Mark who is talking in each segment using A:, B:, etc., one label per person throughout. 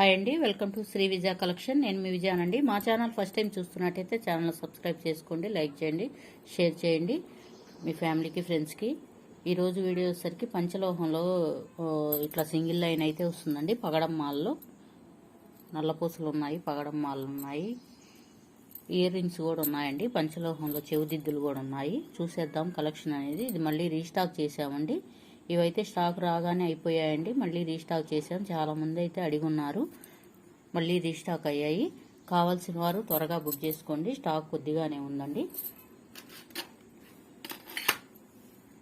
A: Hi అండి welcome to Sri Vijaya collection నేను మీ విజయానండి మా ఛానల్ ఫస్ట్ టైం చూస్తున్నట్టయితే ఛానల్ సబ్స్క్రైబ్ చేసుకోండి లైక్ చేయండి షేర్ చేయండి మీ ఫ్యామిలీకి ఫ్రెండ్స్కి. ఈరోజు వీడియో వచ్చేసరికి పంచలోహంలో ఇట్లా సింగిల్ లైన్ అయితే వస్తుందండి. పగడం మాల్లో. నల్లపూసలు ఉన్నాయి పగడం మాలు ఉన్నాయి. ఇయర్ రింగ్స్ కూడా ఉన్నాయండి. పంచలోహంలో చెవిదిద్దులు కూడా ఉన్నాయి. చూసేద్దాం. కలెక్షన్ అనేది ఇది మళ్ళీ రీస్టాక్ చేసామండి ఇవైతే స్టాక్ రాగానే అయిపోయాయండి. మళ్ళీ రీస్టాక్ చేసాం చాలా మంది అయితే అడిగి ఉన్నారు మళ్ళీ రీస్టాక్ అయ్యాయి. కావాల్సిన వారు త్వరగా బుక్ చేసుకోండి. స్టాక్ కొద్దిగానే ఉందండి.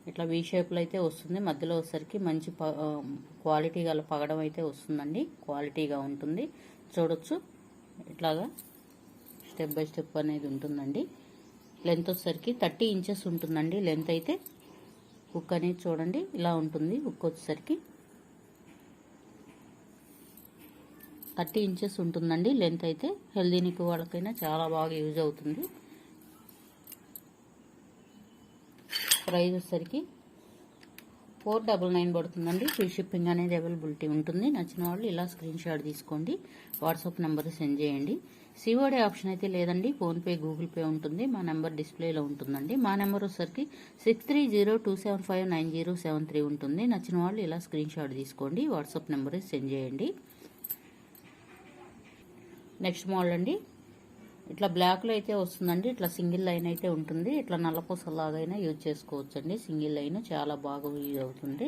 A: ఇట్లా వీ షేప్లో అయితే వస్తుంది. మధ్యలో వచ్చేసరికి మంచి ప- క్వాలిటీ గల పగడం అయితే వస్తుందండి. క్వాలిటీగా ఉంటుంది. చూడొచ్చు. ఇట్లాగా స్టెప్ బై స్టెప్ అనేది ఉంటుందండి. లెంత్ వచ్చేసరికి థర్టీ ఇంచెస్ ఉంటుందండి. లెంత్ అయితే హుక్ అనేది చూడండి ఇలా ఉంటుంది హుక్ వచ్చేసరికి. థర్టీ ఇంచెస్ ఉంటుందండి లెంత్ అయితే. హెల్దీ నిక్ వాళ్ళకైనా చాలా బాగా యూజ్ అవుతుంది. ప్రైజ్ వచ్చేసరికి ఫోర్ డబల్ నైన్ పడుతుందండి. ఫ్రీ షిప్పింగ్ అనేది అవైలబిలిటీ ఉంటుంది. నచ్చిన వాళ్ళు ఇలా స్క్రీన్ షాట్ తీసుకోండి. వాట్సాప్ నెంబర్ సెండ్ చేయండి. సిఓడి ఆప్షన్ అయితే లేదండి. ఫోన్పే గూగుల్ పే ఉంటుంది. మా నెంబర్ డిస్ప్లేలో ఉంటుందండి. మా నెంబర్ వచ్చరికి six three zero two seven five nine zero seven three ఉంటుంది. నచ్చిన వాళ్ళు ఇలా స్క్రీన్ షాట్ తీసుకోండి. వాట్సాప్ నెంబర్ సెండ్ చేయండి. నెక్స్ట్ మోడల్ అండి. ఇట్లా బ్లాక్లో అయితే వస్తుందండి. ఇట్లా సింగిల్ లైన్ అయితే ఉంటుంది. ఇట్లా నల్లపూసలాగైనా యూజ్ చేసుకోవచ్చండి. సింగిల్ లైన్ చాలా బాగా యూజ్ అవుతుంది.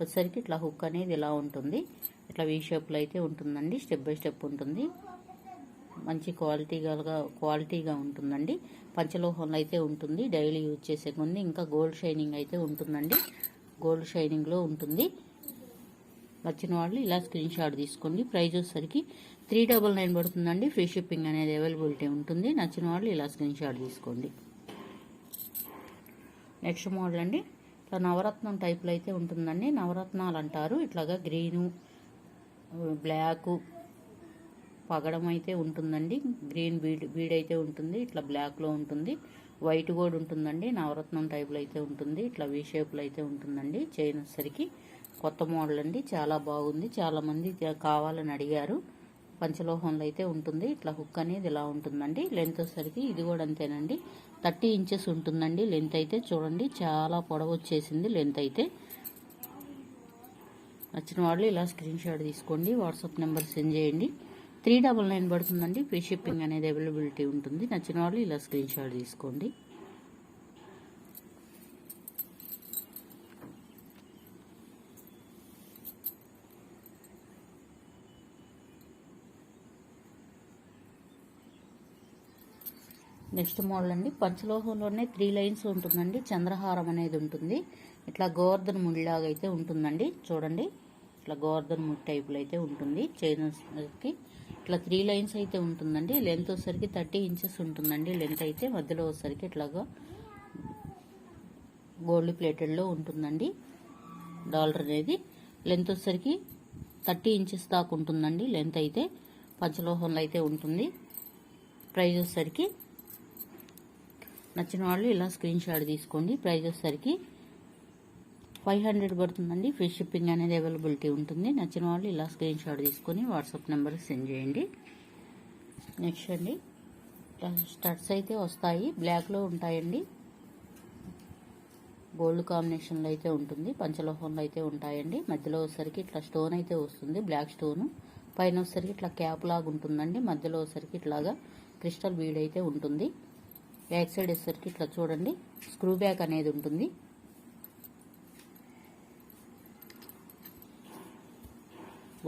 A: వచ్చేసరికి ఇట్లా హుక్ అనేది ఇలా ఉంటుంది. ఇట్లా వీ షేప్లో అయితే ఉంటుందండి. స్టెప్ బై స్టెప్ ఉంటుంది. మంచి క్వాలిటీగా క్వాలిటీగా ఉంటుందండి. పంచలోహంలో అయితే ఉంటుంది. డైలీ యూజ్ చేసే కొన్ని ఇంకా గోల్డ్ షైనింగ్ అయితే ఉంటుందండి. గోల్డ్ షైనింగ్లో ఉంటుంది. నచ్చిన వాళ్ళు ఇలా స్క్రీన్ షాట్ తీసుకోండి. ప్రైజ్ వచ్చేసరికి త్రీ డబల్ నైన్ పడుతుందండి. ఫ్రీ షిప్పింగ్ అనేది అవైలబిలిటీ ఉంటుంది. నచ్చిన వాళ్ళు ఇలా స్క్రీన్ షాట్ తీసుకోండి. నెక్స్ట్ మోడల్ అండి. ఇట్లా నవరత్నం టైప్లో అయితే ఉంటుందండి. నవరత్నాలు అంటారు. ఇట్లాగా గ్రీను బ్లాకు పగడం అయితే ఉంటుందండి. గ్రీన్ బీడ్ బీడ్ అయితే ఉంటుంది. ఇట్లా బ్లాక్లో ఉంటుంది. వైట్ కూడా ఉంటుందండి. నవరత్నం టైప్లో అయితే ఉంటుంది. ఇట్లా వీ షేప్లో అయితే ఉంటుందండి. చైన్ వచ్చేసరికి కొత్త మోడల్ అండి. చాలా బాగుంది. చాలా మంది కావాలని అడిగారు. పంచలోహంలో అయితే ఉంటుంది. ఇట్లా హుక్ అనేది ఇలా ఉంటుందండి. లెంత్ వచ్చేసరికి ఇది కూడా అంతేనండి. థర్టీ ఇంచెస్ ఉంటుందండి. లెంత్ అయితే చూడండి. చాలా పొడవు వచ్చేసింది లెంత్ అయితే. నచ్చిన వాళ్ళు ఇలా స్క్రీన్ షాట్ తీసుకోండి. వాట్సాప్ నెంబర్ సెండ్ చేయండి. త్రీ డబల్ నైన్ పడుతుందండి. ఫ్రీ షిప్పింగ్ అనేది అవైలబిలిటీ ఉంటుంది. నచ్చిన వాళ్ళు ఇలా స్క్రీన్ షాట్ తీసుకోండి. నెక్స్ట్ మోడల్ అండి. పంచలోహంలోనే త్రీ లైన్స్ ఉంటుందండి. చంద్రహారం అనేది ఉంటుంది. ఇట్లా గోవర్ధన్ ముడిలాగా అయితే ఉంటుందండి. చూడండి. ఇట్లా గోవర్ధన ముడి టైపులో అయితే ఉంటుంది. చైనస్కి ఇట్లా త్రీ లైన్స్ అయితే ఉంటుందండి. లెంత్ వచ్చేసరికి థర్టీ ఇంచెస్ ఉంటుందండి. లెంత్ అయితే మధ్యలో వచ్చేసరికి ఇట్లాగా గోల్డ్ ప్లేటెడ్లో ఉంటుందండి. డాలర్ అనేది లెంత్ వచ్చేసరికి థర్టీ ఇంచెస్ దాకా ఉంటుందండి. లెంత్ అయితే పంచలోహంలో అయితే ఉంటుంది. ప్రైజ్ వచ్చేసరికి నచ్చిన వాళ్ళు ఇలా స్క్రీన్ షాట్ తీసుకోండి. ప్రైస్ వచ్చేసరికి ఫైవ్ హండ్రెడ్ పడుతుందండి. ఫ్రీ షిప్పింగ్ అనేది అవైలబిలిటీ ఉంటుంది. నచ్చిన వాళ్ళు ఇలా స్క్రీన్ షాట్ తీసుకొని వాట్సాప్ నెంబర్కి సెండ్ చేయండి. నెక్స్ట్ అండి. స్టడ్స్ అయితే వస్తాయి. బ్లాక్లో ఉంటాయండి. గోల్డ్ కాంబినేషన్లో అయితే ఉంటుంది. పంచలోహంలో అయితే ఉంటాయండి. మధ్యలో వచ్చేసరికి ఇట్లా స్టోన్ అయితే వస్తుంది. Black stone. పైన వచ్చేసరికి ఇట్లా క్యాప్ లాగా ఉంటుందండి. మధ్యలో వచ్చేసరికి ఇట్లాగా క్రిస్టల్ బీడ్ అయితే ఉంటుంది. బ్యాక్ సైడ్ వచ్చేసరికి ఇట్లా చూడండి. స్క్రూ బ్యాక్ అనేది ఉంటుంది.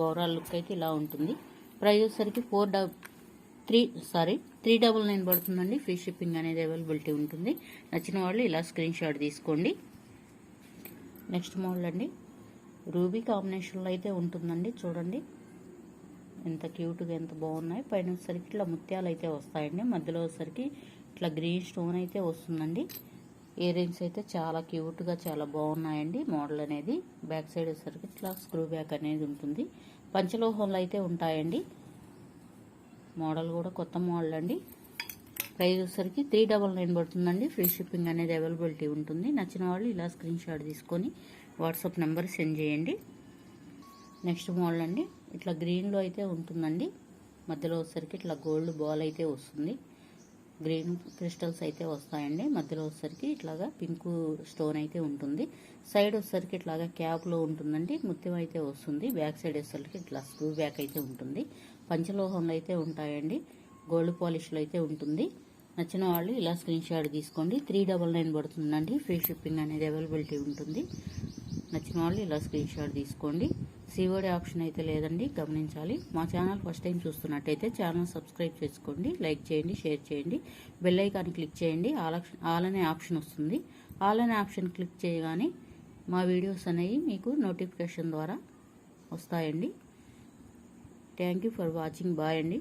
A: ఓవరాల్ లుక్ అయితే ఇలా ఉంటుంది. ప్రైస్ వచ్చేసరికి four double three sorry three double nine పడుతుందండి. ఫ్రీ షిప్పింగ్ అనేది అవైలబిలిటీ ఉంటుంది. నచ్చిన వాళ్ళు ఇలా స్క్రీన్ షాట్ తీసుకోండి. నెక్స్ట్ మోడల్ అండి. రూబీ కాంబినేషన్లో అయితే ఉంటుందండి. చూడండి. ఎంత క్యూట్గా ఎంత బాగున్నాయి. పైన వచ్చేసరికి ఇట్లా ముత్యాలు అయితే వస్తాయండి. మధ్యలో వచ్చేసరికి ఇట్లా గ్రీన్ స్టోన్ అయితే వస్తుందండి. ఇయర్ రింగ్స్ అయితే చాలా క్యూట్గా చాలా బాగున్నాయండి మోడల్ అనేది. బ్యాక్ సైడ్ వచ్చేసరికి ఇట్లా స్క్రూ బ్యాక్ అనేది ఉంటుంది. పంచలోహంలో అయితే ఉంటాయండి. మోడల్ కూడా కొత్త మోడల్ అండి. ప్రైస్ వచ్చేసరికి త్రీ డబల్ నైన్ పడుతుందండి. ఫ్రీ షిప్పింగ్ అనేది అవైలబిలిటీ ఉంటుంది. నచ్చిన వాళ్ళు ఇలా స్క్రీన్ షాట్ తీసుకొని వాట్సాప్ నెంబర్ సెండ్ చేయండి. నెక్స్ట్ మోడల్ అండి. ఇట్లా గ్రీన్లో అయితే ఉంటుందండి. మధ్యలో వచ్చేసరికి ఇట్లా గోల్డ్ బాల్ అయితే వస్తుంది. గ్రీన్ క్రిస్టల్స్ అయితే వస్తాయండి. మధ్యలో వచ్చేసరికి ఇట్లాగా పింక్ స్టోన్ అయితే ఉంటుంది. సైడ్ వచ్చేసరికి ఇట్లాగా క్యాప్లో ఉంటుందండి. ముత్యం అయితే వస్తుంది. బ్యాక్ సైడ్ వచ్చేసరికి ఇట్లా స్క్రూ బ్యాక్ అయితే ఉంటుంది. పంచలోహంలో అయితే ఉంటాయండి. గోల్డ్ పాలిష్లో అయితే ఉంటుంది. నచ్చిన వాళ్ళు ఇలా స్క్రీన్ షాట్ తీసుకోండి. త్రీ డబల్ నైన్ పడుతుందండి. ఫ్రీ షిప్పింగ్ అనేది అవైలబిలిటీ ఉంటుంది. నచ్చిన వాళ్ళు ఇలా స్క్రీన్ షాట్ తీసుకోండి. సిఓడి ఆప్షన్ అయితే లేదండి గమనించాలి. మా ఛానల్ ఫస్ట్ టైం చూస్తున్నట్టయితే ఛానల్ సబ్స్క్రైబ్ చేసుకోండి లైక్ చేయండి షేర్ చేయండి బెల్ ఐకాన్ క్లిక్ చేయండి ఆల్ ఆల్ అనే ఆప్షన్ వస్తుంది. ఆల్ అనే ఆప్షన్ క్లిక్ చేయగానే మా వీడియోస్ అనేవి మీకు నోటిఫికేషన్ ద్వారా వస్తాయండి. Thank you for watching bye అండి.